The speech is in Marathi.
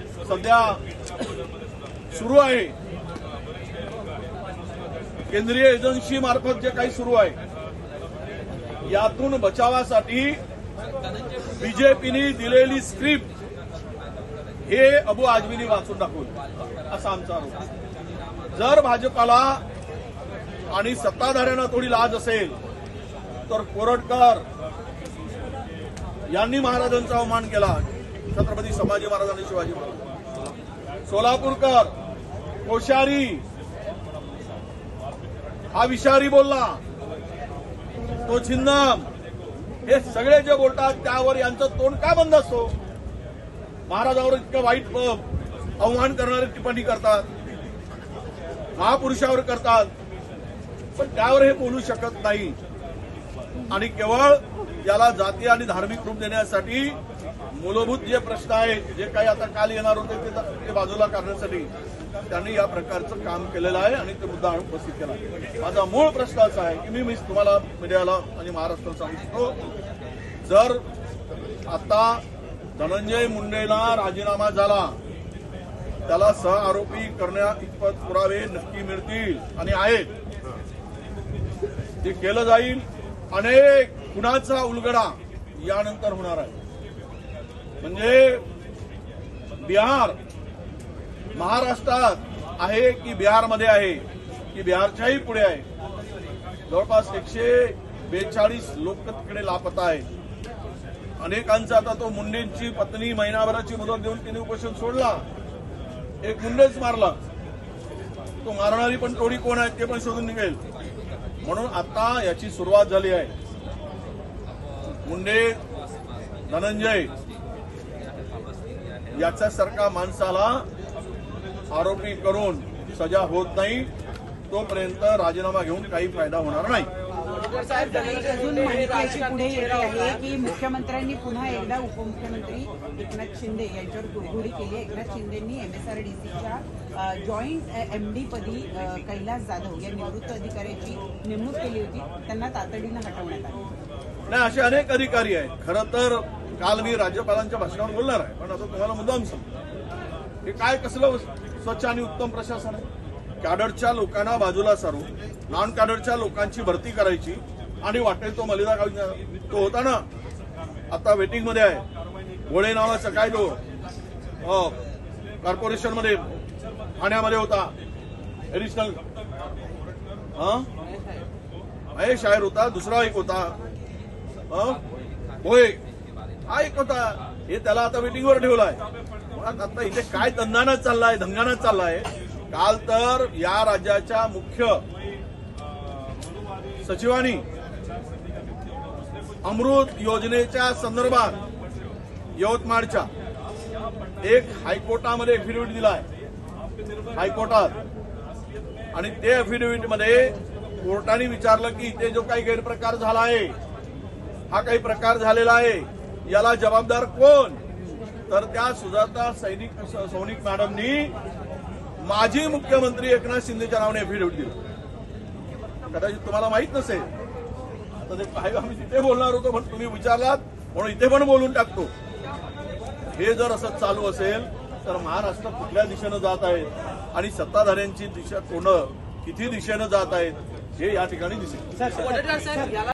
सध्या सुरू आहे केंद्रीय एजन्सी मार्फत जे काही सुरू आहे यातून बचावासाठी बीजेपीने दिलेली स्क्रिप्ट हे अबू आजमीनी वाचून दाखवलं असा आमचा आरोप आहे. जर भाजपाला आणि सत्ताधाऱ्यांना थोडी लाज असेल तर कोरटकर यांनी महाराजांचा अवमान केला छत्रपती संभाजी महाराज शिवाजी महाराज. सोलापूरकर कोश्यारी हा विषारी बोलला. तो छिन्नम. हे सगळे जे बोलतात त्यावर यांचं तोंड का बंद असतो? महाराजावर इतकं वाईट आव्हान करणारे करणारी टिप्पणी करतात. महापुरुषावर करतात. पण त्यावर हे बोलू शकत नाही. आणि केवळ याला जाती आणि धार्मिक रूप देण्यासाठी मूलभूत जे प्रश्न आहेत जे काही आता काल येणार होते ते ते बाजूला करण्यासाठी त्यांनी या प्रकारचं काम केलेलं आहे आणि ते मुद्दा उपस्थित केला आहे. माझा मूळ प्रश्न असा आहे की मी मी तुम्हाला मीडियाला आणि महाराष्ट्राला सांगतो जर आता धनंजय मुंडेला राजीनामा झाला त्याला सह आरोपी करण्या इतपत पुरावे नक्की मिळतील आणि आहेत. ते केलं जाईल. अनेक गुणाचा उलगडा यानंतर होणार आहे. म्हणजे बिहार महाराष्ट्रात आहे की बिहारमध्ये आहे की बिहारच्याही पुढे आहे. जवळपास एकशे बेचाळीस लोक तिकडे लापता आहे. अनेकांचा आता तो मुंडेंची पत्नी महिनाभराची मुदत देऊन तिने उपोषण सोडला. एक मुंडेच मारला. तो मारणारी पण टोळी कोण आहे ते पण शोधून निघेल. म्हणून आता याची सुरुवात झाली आहे. मुंडे धनंजय याच्यासारखा माणसाला आरोपी करून सजा होत नाही तोपर्यंत राजीनामा घेऊन काही फायदा होणार नाही. साहेब अजून माहिती अशी पुढे येते आहे की मुख्यमंत्र्यांनी पुन्हा एकदा उपमुख्यमंत्री एकनाथ शिंदे यांच्यावर कुरघोडी केली एकनाथ शिंदेंनी एमएसआरडीसीच्या जॉईंट एमडी पदी कैलास जाधव या निवृत्त अधिकाऱ्याची नेमणूक केली होती. त्यांना तातडीनं हटवण्यात आलं. नाही असे अनेक अधिकारी आहेत. खरं तर काल मी राज्यपालांच्या भाषणावर बोलणार आहे पण असं तुम्हाला मुद्दाम सांगतो. हे काय कसलं स्वच्छ आणि उत्तम प्रशासन आहे. कॅडरच्या लोकांना बाजूला सारून नॉन कॅडरच्या लोकांची भरती करायची आणि वाटेल तो मलिदा गावी तो होता ना आता वेटिंगमध्ये आहे. गोळे नावाचा काय तो कॉर्पोरेशनमध्ये ठाण्यामध्ये होता. एडिशनल महेश शायर होता दुसरा एक होता. हं? होय हा एक होता हे त्याला आता वेटिंगवर ठेवलाय. आहे आता इथे काय दंगाना चाललाय दंगाना चाललाय? काल तर या राज्याच्या मुख्य सचिवांनी अमृत योजनेच्या संदर्भात यवतमाळच्या एक हायकोर्टामध्ये एफिडेव्हिट दिलाय. हायकोर्टात. आणि ते अफिडेव्हिटमध्ये कोर्टाने विचारलं की इथे जो काही गैरप्रकार झाला आहे हा काही प्रकार झालेला आहे. याला जबाबदार कोण? तर त्या सुजाता सैनिक सौनिक मॅडमनी माजी मुख्यमंत्री एकनाथ शिंदेच्या नावाने एफिडेव्हिट दिली. कदाचित तुम्हाला माहीत नसेल. आता ते काय आम्ही तिथे बोलणार होतो पण तुम्ही विचारलात म्हणून इथे पण बोलून टाकतो. हे जर असं चालू असेल तर महाराष्ट्र कुठल्या दिशेनं जात आहे? आणि सत्ताधाऱ्यांची दिशा कोण किती दिशेनं जात आहेत हे या ठिकाणी दिसेल.